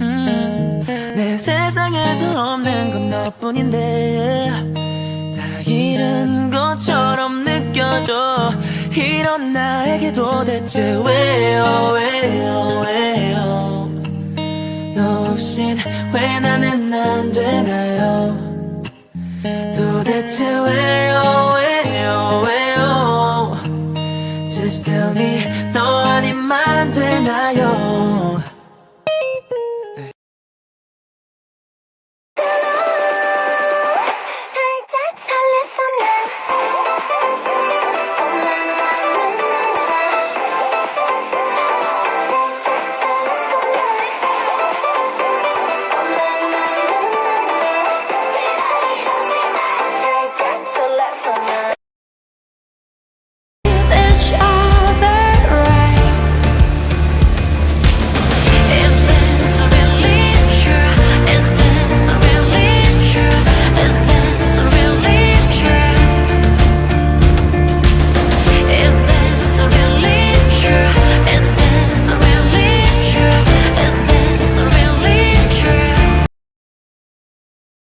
음, 내 세상에서 없는 건 너뿐인데 다 잃은 것처럼 느껴져. 이런 나에게 도대체 왜요 왜요 왜요? 너 없인 왜 나는 안 되나요? 도대체 왜요 왜요 왜요? Just tell me 너 아니면 안돼.